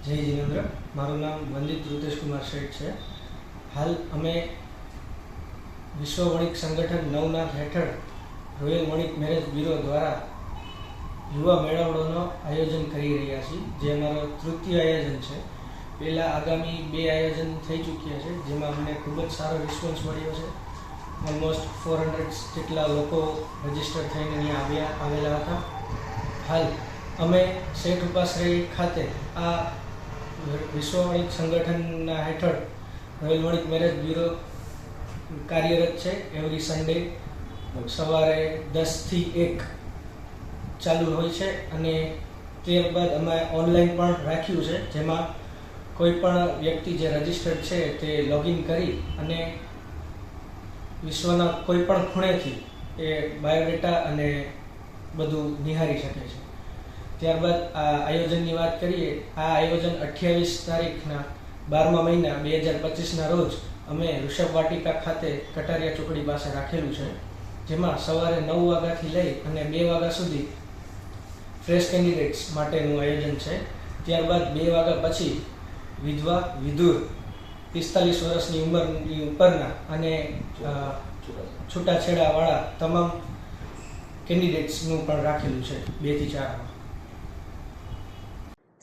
જય જીનેન્દ્ર. મારું નામ વંદિત ઋતેશ કુમાર શેઠ છે. હાલ અમે વિશ્વ વણિક સંગઠન નવનાથ હેઠળ રોયલ વણિક મેરેજ બ્યુરો દ્વારા યુવા મેળાવડોનો આયોજન કરી રહ્યા છીએ, જે અમારો તૃતીય આયોજન છે. પહેલાં આગામી બે આયોજન થઈ ચૂક્યા છે, જેમાં અમને ખૂબ જ સારો રિસ્પોન્સ મળ્યો છે. ઓલમોસ્ટ ફોર હંડ્રેડ જેટલા લોકો રજિસ્ટર થઈને અહીંયા આવ્યા, આવેલા હતા. હાલ અમે શેઠ ઉપાશ્રય ખાતે આ વિશ્વ વણિક સંગઠનના હેઠળ રોયલ વણિક મેરેજ બ્યુરો કાર્યરત છે. એવરી સન્ડે સવારે દસથી એક ચાલુ હોય છે અને ત્યારબાદ અમે ઓનલાઈન પણ રાખ્યું છે. જેમાં કોઈ પણ વ્યક્તિ જે રજિસ્ટર્ડ છે તે લોગિન કરી અને વિશ્વના કોઈ પણ ખૂણેથી એ બાયોડેટા અને બધું નિહાળી શકે છે. ત્યારબાદ આ આયોજનની વાત કરીએ, આ આયોજન અઠ્યાવીસ તારીખના બારમા મહિના બે હજાર પચીસના રોજ અમે ઋષભ વાટિકા ખાતે કટારિયા ચોકડી પાસે રાખેલું છે, જેમાં સવારે નવ વાગ્યાથી લઈ અને બે વાગ્યા સુધી ફ્રેશ કેન્ડિડેટ્સ માટેનું આયોજન છે. ત્યારબાદ બે વાગ્યા પછી વિધવા, વિધુર, પિસ્તાલીસ વર્ષની ઉંમરની ઉપરના અને છૂટાછેડાવાળા તમામ કેન્ડિડેટ્સનું પણ રાખેલું છે બેથી ચારમાં